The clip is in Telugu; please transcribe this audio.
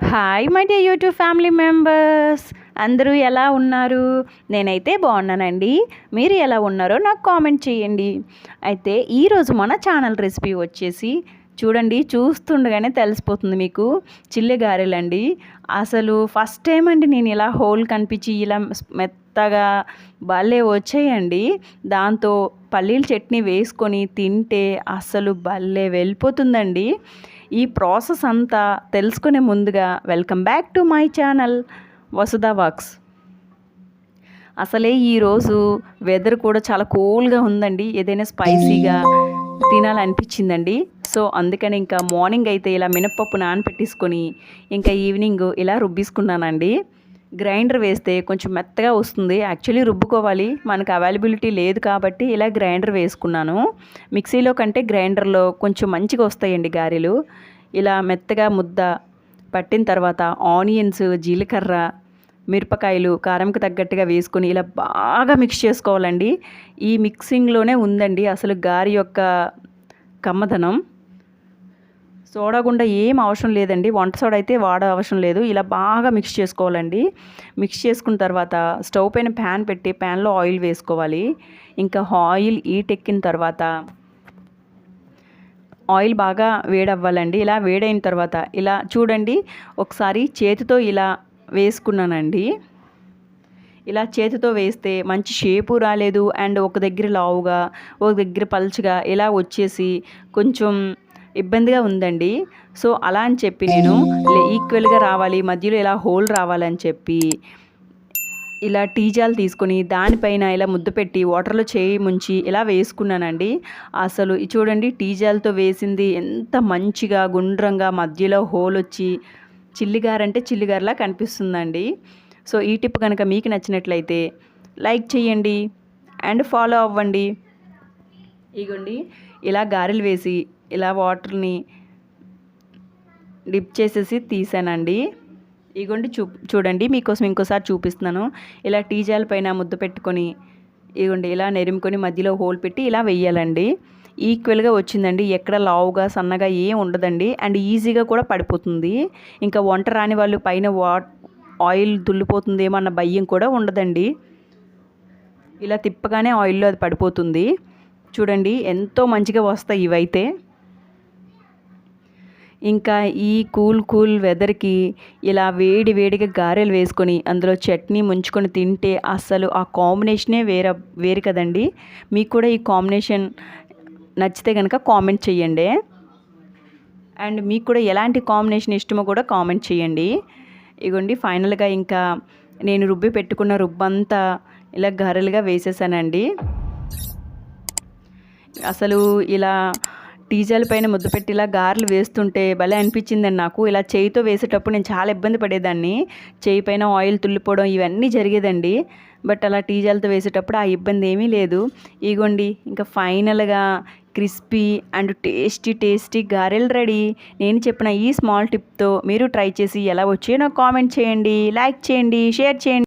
Hi my day YouTube family members అందరూ ఎలా ఉన్నారు? నేనైతే బాగున్నానండి. మీరు ఎలా ఉన్నారో నాకు కామెంట్ చేయండి. అయితే ఈరోజు మన ఛానల్ రెసిపీ వచ్చేసి చూడండి చూస్తుండగానే తెలిసిపోతుంది మీకు. చిల్లె గారెలండి. అసలు ఫస్ట్ టైం అండి నేను ఇలా హోల్ కనిపించి ఇలా మెత్తగా భలే వచ్చాయండి. దాంతో పల్లీల చట్నీ వేసుకొని తింటే అసలు భలే వెళ్ళిపోతుందండి. ఈ ప్రాసెస్ అంతా తెలుసుకునే ముందుగా welcome back to my channel Vasudha works అసలే ఈరోజు వెదర్ కూడా చాలా కూల్గా ఉందండి. ఏదైనా స్పైసీగా తినాలనిపించిందండి. సో అందుకని ఇంకా మార్నింగ్ అయితే ఇలా మినప్పప్పు నానపెట్టేసుకొని ఇంకా ఈవినింగ్ ఇలా రుబ్బీసుకున్నానండి. గ్రైండర్ వేస్తే కొంచెం మెత్తగా వస్తుంది. యాక్చువల్లీ రుబ్బుకోవాలి. మనకు అవైలబిలిటీ లేదు కాబట్టి ఇలా గ్రైండర్ వేసుకున్నాను. మిక్సీలో కంటే గ్రైండర్లో కొంచెం మంచిగా వస్తాయండి గారెలు. ఇలా మెత్తగా ముద్ద పట్టిన తర్వాత ఆనియన్స్ జీలకర్ర మిరపకాయలు కారంకి తగ్గట్టుగా వేసుకొని ఇలా బాగా మిక్స్ చేసుకోవాలండి. ఈ మిక్సింగ్లోనే ఉందండి అసలు గారి యొక్క కమ్మదనం. సోడా గుండా ఏం అవసరం లేదండి. వంట సోడా అయితే వాడ అవసరం లేదు. ఇలా బాగా మిక్స్ చేసుకోవాలండి. మిక్స్ చేసుకున్న తర్వాత స్టవ్ పైన ప్యాన్ పెట్టి ప్యాన్లో ఆయిల్ వేసుకోవాలి. ఇంకా ఆయిల్ ఈటెక్కిన తర్వాత ఆయిల్ బాగా వేడవ్వాలండి. ఇలా వేడైన తర్వాత ఇలా చూడండి. ఒకసారి చేతితో ఇలా వేసుకున్నానండి. ఇలా చేతితో వేస్తే మంచి షేపు రాలేదు. అండ్ ఒక దగ్గర లావుగా ఒక దగ్గర పల్చగా ఇలా వచ్చేసి కొంచెం ఇబ్బందిగా ఉందండి. సో అలా అని చెప్పి నేను ఈక్వల్గా రావాలి మధ్యలో ఇలా హోల్ రావాలని చెప్పి ఇలా టీజాలు తీసుకొని దానిపైన ఇలా ముద్ద పెట్టి వాటర్లో చేయి ముంచి ఇలా వేసుకున్నానండి. అసలు చూడండి టీజాలతో వేసింది ఎంత మంచిగా గుండ్రంగా మధ్యలో హోల్ వచ్చి చిల్లిగారంటే చిల్లిగారలా కనిపిస్తుందండి. సో ఈ టిప్ కనుక మీకు నచ్చినట్లయితే లైక్ చేయండి అండ్ ఫాలో అవ్వండి. ఇగోండి ఇలా గారెలు వేసి ఇలా వాటర్ని డిప్ చేసేసి తీసానండి. ఇగోండి చూ చూడండి మీకోసం ఇంకోసారి చూపిస్తున్నాను. ఇలా టీజాల పైన ముద్ద పెట్టుకొని ఇగోండి ఇలా నెరుముకొని మధ్యలో హోల్ పెట్టి ఇలా వెయ్యాలండి. ఈక్వల్గా వచ్చిందండి ఎక్కడ లావుగా సన్నగా ఏం ఉండదండి. అండ్ ఈజీగా కూడా పడిపోతుంది. ఇంకా వంట రాని వాళ్ళు పైన వా ఆయిల్ దుల్లిపోతుందేమో అన్న భయం కూడా ఉండదండి. ఇలా తిప్పగానే ఆయిల్లో అది పడిపోతుంది. చూడండి ఎంతో మంచిగా వస్తాయి ఇవైతే. ఇంకా ఈ కూల్ కూల్ వెదర్కి ఇలా వేడి వేడిగా గారెలు వేసుకొని అందులో చట్నీ ముంచుకొని తింటే అసలు ఆ కాంబినేషనే వేరే వేరు కదండి. మీకు కూడా ఈ కాంబినేషన్ నచ్చితే కనుక కామెంట్ చేయండి అండ్ మీకు కూడా ఎలాంటి కాంబినేషన్ ఇష్టమో కూడా కామెంట్ చేయండి ఇగోండి ఫైనల్గా ఇంకా నేను రుబ్బి పెట్టుకున్న రుబ్బంతా ఇలా గారెలుగా వేసేసానండి. అసలు ఇలా టీజాల పైన ముద్దు పెట్టి ఇలా గారెలు వేస్తుంటే భలే అనిపించిందండి నాకు. ఇలా చేయితో వేసేటప్పుడు నేను చాలా ఇబ్బంది పడేదాన్ని. చేయి పైన ఆయిల్ తుల్లిపోవడం ఇవన్నీ జరిగేదండి. బట్ అలా టీజాలతో వేసేటప్పుడు ఆ ఇబ్బంది ఏమీ లేదు. ఇగోండి ఇంకా ఫైనల్గా క్రిస్పీ అండ్ టేస్టీ టేస్టీ గారెలు రెడీ. నేను చెప్పిన ఈ స్మాల్ టిప్తో మీరు ట్రై చేసి ఎలా వచ్చాయో నాకు కామెంట్ చేయండి లైక్ చేయండి షేర్ చేయండి.